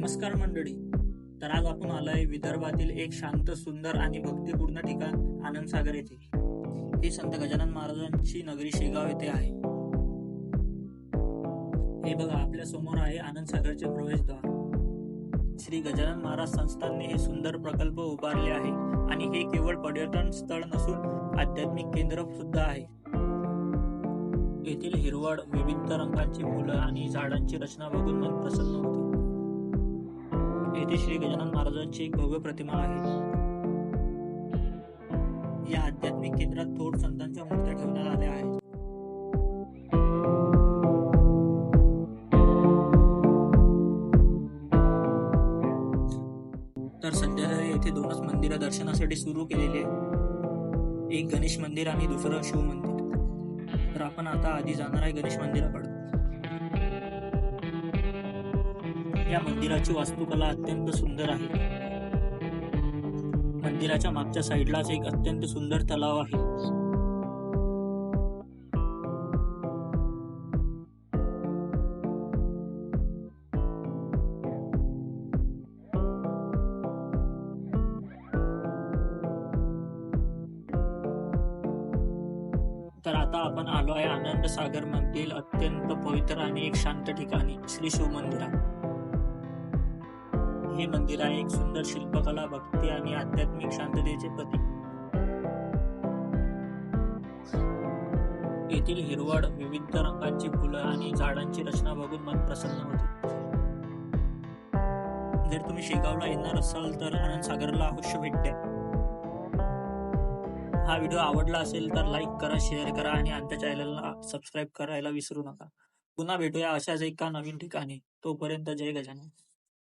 नमस्कार मंडळी. तर आज आपण आलोय विदर्भातील एक शांत सुंदर आणि भक्तिपूर्ण ठिकाण आनंद सागर येथे. ही संत गजानन महाराजांची नगरी शेगाव येथे आहे. हे बघा आपल्यासमोर आहे आनंद सागरचे प्रवेशद्वार. श्री गजानन महाराज संस्थांनी हे सुंदर प्रकल्प उभारले आहे आणि हे केवळ पर्यटन स्थळ नसून आध्यात्मिक केंद्र सुद्धा आहे. येथील हिरवळ विविध रंगांची फुलं आणि झाडांची रचना बघून मन प्रसन्न होते. येथे श्री गजानन महाराजांची एक भव्य प्रतिमा आहे. या आध्यात्मिक केंद्रात थोर संतांच्या मूर्त्या ठेवण्यात आल्या आहेत. तर सध्या येथे दोनच मंदिरं दर्शनासाठी सुरू केलेली एक गणेश मंदिर आणि दुसरं शिव मंदिर. तर आपण आता आधी जाणार आहे गणेश मंदिराकडे. या मंदिराची वास्तुकला अत्यंत सुंदर आहे. मंदिराच्या मागच्या साईडलाच एक अत्यंत सुंदर तलाव आहे. तर आता आपण आलो आहे आनंद सागर मधील अत्यंत पवित्र आणि एक शांत ठिकाणी श्री शिव मंदिरात. हे मंदिर आहे. एक सुंदर शिल्पकला भक्ती आणि आध्यात्मिक शांततेचे प्रतीक. येथील हिरवळ विविध रंगांची फुलं आणि झाडांची रचना बघून मन प्रसन्न होते. जर तुम्ही शेगावला येणार असाल तर आनंद सागरला अवश्य भेट द्या हा व्हिडिओ आवडला असेल तर लाईक करा शेअर करा आणि आमच्या चॅनलला सबस्क्राईब करायला विसरू नका. पुन्हा भेटूया अशाच एका नवीन ठिकाणी. तोपर्यंत जय गजानन.